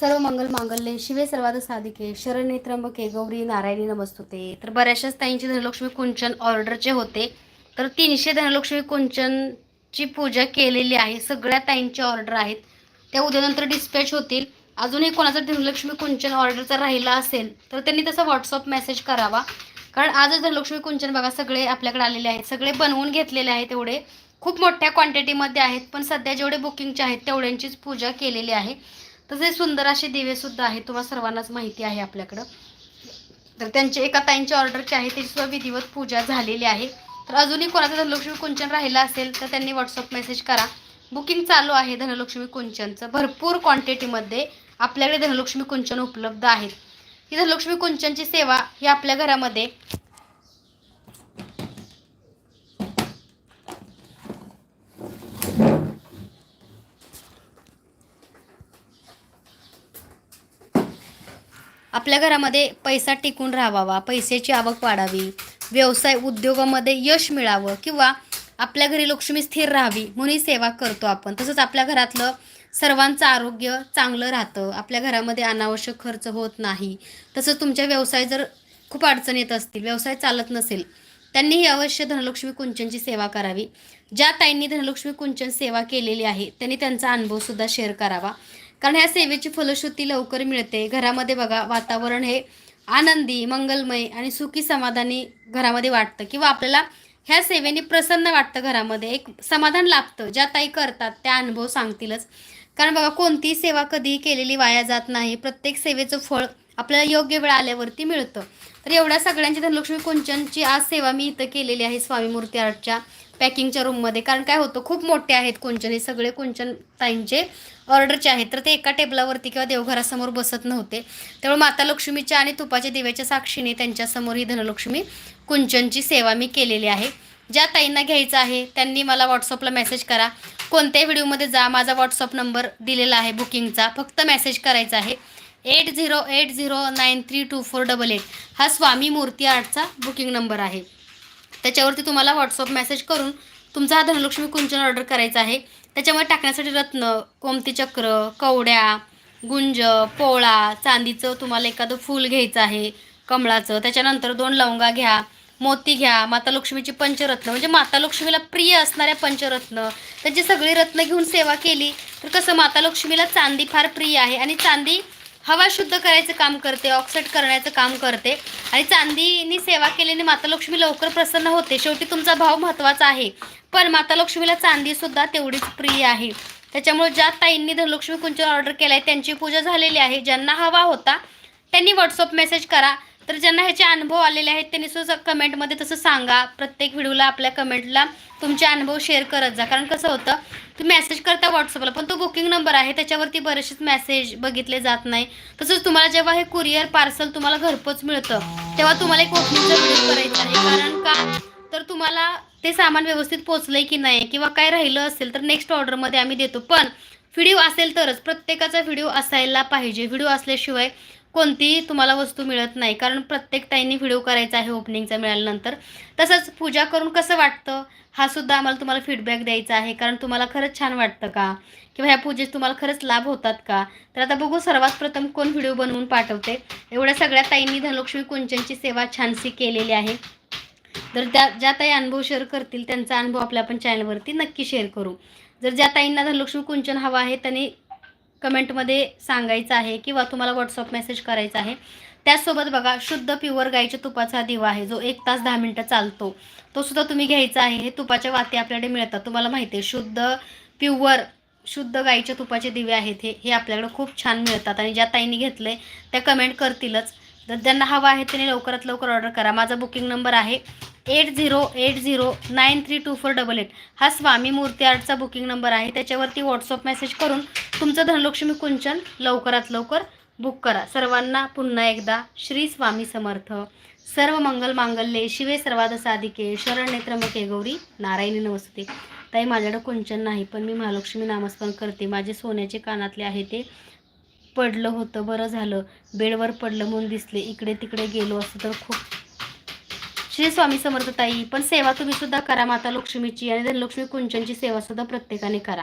सर्व मंगल मांगल्ये शिवे सर्वाद साधिके शरणे त्र्यंबके गौरी नारायणी नमस्तुते. तर बऱ्याचशाच ताईंचे धनलक्ष्मी कुंचन ऑर्डरचे होते. तर तीनशे धनलक्ष्मी कुंचनची पूजा केलेली आहे. सगळ्या ताईंचे ऑर्डर आहेत. त्या उद्यानंतर डिस्पॅच होतील. अजूनही कोणाचा धनलक्ष्मी कुंचन ऑर्डरचा राहिला असेल तर त्यांनी तसा व्हॉट्सअप मेसेज करावा. कारण आजच धनलक्ष्मी कुंचन बघा सगळे आपल्याकडे आलेले आहेत. सगळे बनवून घेतलेले आहेत एवढे. खूप मोठ्या क्वांटिटीमध्ये आहेत पण सध्या जेवढे बुकिंगचे आहेत तेवढ्यांचीच पूजा केलेली आहे. तसे सुंदर असे दिवे सुद्धा आहेत तुम्हाला सर्वांनाच माहिती आहे आपल्याकडं. तर त्यांचे एका ताईंची ऑर्डरची आहे त्याची सुद्धा विधिवत पूजा झालेली आहे. तर अजूनही कोणाचं धनलक्ष्मी कुंचन राहिलं असेल तर त्यांनी व्हॉट्सअप मेसेज करा. बुकिंग चालू आहे धनलक्ष्मी कुंचनचं. भरपूर क्वांटिटीमध्ये आपल्याकडे धनलक्ष्मी कुंचन उपलब्ध आहेत. ही धनलक्ष्मी कुंचनची सेवा ही आपल्या घरामध्ये आपल्या घरामध्ये पैसा टिकून राहावा पैशाची आवक वाढावी व्यवसाय उद्योगामध्ये यश मिळावं किंवा आपल्या घरी लक्ष्मी स्थिर राहावी म्हणून सेवा करतो आपण. तसंच आपल्या घरातलं सर्वांचं आरोग्य चांगलं राहतं आपल्या घरामध्ये अनावश्यक खर्च होत नाही. तसंच तुमच्या व्यवसाय जर खूप अडचण येत असतील व्यवसाय चालत नसेल त्यांनीही अवश्य धनलक्ष्मी कुंचनची सेवा करावी. ज्या ताईंनी धनलक्ष्मी कुंचन सेवा केलेली आहे त्यांनी त्यांचा अनुभवसुद्धा शेअर करावा. कारण ह्या सेवेची फलश्रुती लवकर मिळते. घरामध्ये बघा वातावरण हे आनंदी मंगलमय आणि सुखी समाधानी घरामध्ये वाटतं किंवा आपल्याला ह्या सेवेने प्रसन्न वाटतं घरामध्ये. एक समाधान लाभतं. ज्या ताई करतात त्या अनुभव सांगतीलच. कारण बघा कोणतीही सेवा कधीही केलेली वाया जात नाही. प्रत्येक सेवेचं फळ आपल्याला योग्य वेळ आल्यावरती मिळतं. तर एवढ्या सगळ्यांची धनलक्ष्मी कुंचनची आज सेवा मी इथं केलेली आहे स्वामी मूर्ती आर्टच्या. पॅकिंगच्या रूममध्ये. कारण काय होतं खूप मोठे आहेत कुंचन हे सगळे कुंचन ताईंचे ऑर्डरचे आहेत. तर ते एका टेबलावरती किंवा देवघरासमोर बसत नव्हते. त्यामुळे माता लक्ष्मीच्या आणि तुपाच्या दिव्याच्या साक्षीने त्यांच्यासमोर ही धनलक्ष्मी कुंचनची सेवा मी केलेली आहे. ज्या ताईंना घ्यायचं आहे त्यांनी मला व्हॉट्सअपला मेसेज करा. कोणत्याही व्हिडिओमध्ये जा माझा व्हॉट्सअप नंबर दिलेला आहे बुकिंगचा. फक्त मेसेज करायचा आहे. Eight zero eight zero nine three two four double eight. हा स्वामी मूर्ती आर्टचा बुकिंग नंबर आहे. त्याच्यावरती तुम्हाला व्हॉट्सअप मेसेज करून तुमचा हा धनलक्ष्मी कुंचन ऑर्डर करायचा आहे. त्याच्यामध्ये टाकण्यासाठी रत्न कोमती चक्र कवड्या गुंज पोळा चांदीचं तुम्हाला एखादं फूल घ्यायचं आहे कमळाचं. त्याच्यानंतर दोन लवंगा घ्या मोती घ्या माता लक्ष्मीची पंचरत्न. म्हणजे माता लक्ष्मीला प्रिय असणाऱ्या पंचरत्न. त्याची सगळी रत्न घेऊन सेवा केली तर कसं माता लक्ष्मीला चांदी फार प्रिय आहे आणि चांदी हवा शुद्ध करायचं काम करते ऑक्साईड करण्याचं काम करते. आणि चांदीनी सेवा केल्याने माता लक्ष्मी लवकर प्रसन्न होते. शेवटी तुमचा भाव महत्त्वाचा आहे. पण माता लक्ष्मीला चांदीसुद्धा तेवढीच प्रिय आहे. त्याच्यामुळे ज्या ताईंनी धनलक्ष्मी कुंचन ऑर्डर केला आहे त्यांची पूजा झालेली आहे. ज्यांना हवा होता त्यांनी व्हॉट्सअप मेसेज करा. तर ज्यांना ह्याचे अनुभव आलेले आहेत त्यांनी सुद्धा कमेंटमध्ये तसं सांगा. प्रत्येक व्हिडिओला आपल्या कमेंटला तुमचे अनुभव शेअर करत जा. कारण कसं होतं तुम्ही मेसेज करता व्हॉट्सअपला पण तो बुकिंग नंबर आहे त्याच्यावरती बरेचसेच मेसेज बघितले जात नाही. तसंच तुम्हाला जेव्हा हे कुरिअर पार्सल तुम्हाला घरपोच मिळतं तेव्हा तुम्हाला एक ओपनिंगचा व्हिडिओ करायचा आहे. कारण का? तर तुम्हाला ते सामान व्यवस्थित पोचलंय की नाही किंवा काय राहिलं असेल तर नेक्स्ट ऑर्डरमध्ये आम्ही देतो. पण व्हिडिओ असेल तरच प्रत्येकाचा व्हिडिओ असायला पाहिजे. व्हिडिओ असल्याशिवाय कोणतीही तुम्हाला वस्तू मिळत नाही. कारण प्रत्येक ताईंनी व्हिडिओ करायचा आहे ओपनिंगचा मिळाल्यानंतर. तसंच पूजा करून कसं वाटतं? हा सुद्धा आम्हाला तुम्हाला फीडबॅक द्यायचा आहे. कारण तुम्हाला खरंच छान वाटतं का? किंवा ह्या पूजेत तुम्हाला खरंच लाभ होतात का? तर आता बघू सर्वात प्रथम कोण व्हिडिओ बनवून पाठवते. एवढ्या सगळ्या ताईंनी धनलक्ष्मी कुंचनची सेवा छानशी केलेली आहे. तर त्या ज्या ताई अनुभव शेअर करतील त्यांचा अनुभव आपल्या आपण चॅनलवरती नक्की शेअर करू. जर ज्या ताईंना धनलक्ष्मी कुंचन हवा आहे त्यांनी कमेंटमध्ये सांगायचं आहे किंवा तुम्हाला व्हॉट्सअप मेसेज करायचा आहे. त्याचसोबत बघा शुद्ध प्युअर गाईच्या तुपाचा दिवा आहे जो एक तास दहा मिनटं चालतो. तो सुद्धा तुम्ही घ्यायचा आहे. हे तुपाच्या वाती आपल्याकडे मिळतात. तुम्हाला माहिती आहे शुद्ध प्युअर शुद्ध गाईच्या तुपाचे दिवे आहेत हे. हे आपल्याकडे खूप छान मिळतात. आणि ज्या ताईंनी घेतले त्या कमेंट करतीलच. तर ज्यांना हवा आहे त्यांनी लवकरात लवकर ऑर्डर करा. माझा बुकिंग नंबर आहे eight zero eight zero nine three two four double eight. हा स्वामी मूर्ती आर्टचा बुकिंग नंबर आहे. त्याच्यावरती व्हॉट्सअप मेसेज करून तुमचं धनलक्ष्मी कुंचन लवकरात लवकर बुक करा. सर्वांना पुन्हा एकदा श्री स्वामी समर्थ. सर्व मंगल मांगल्ये. शिवे सर्वाद साधिके. शरण त्र्यंबके गौरी. नारायणी नमस्ते. ताई माझ्याकडे कुंचन नाही पण मी महालक्ष्मी नामस्मरण करते. माझे सोन्याचे कानातले आहे ते पडलं होतं बरं झालं. बेडवर पडलं म्हणून दिसले. इकडे तिकडे गेलो असं तर खूप श्री स्वामी समर्थताई पण सेवा तुम्ही सुद्धा करा माता लक्ष्मीची आणि धनलक्ष्मी कुंचनची सेवा सुद्धा प्रत्येकाने करा.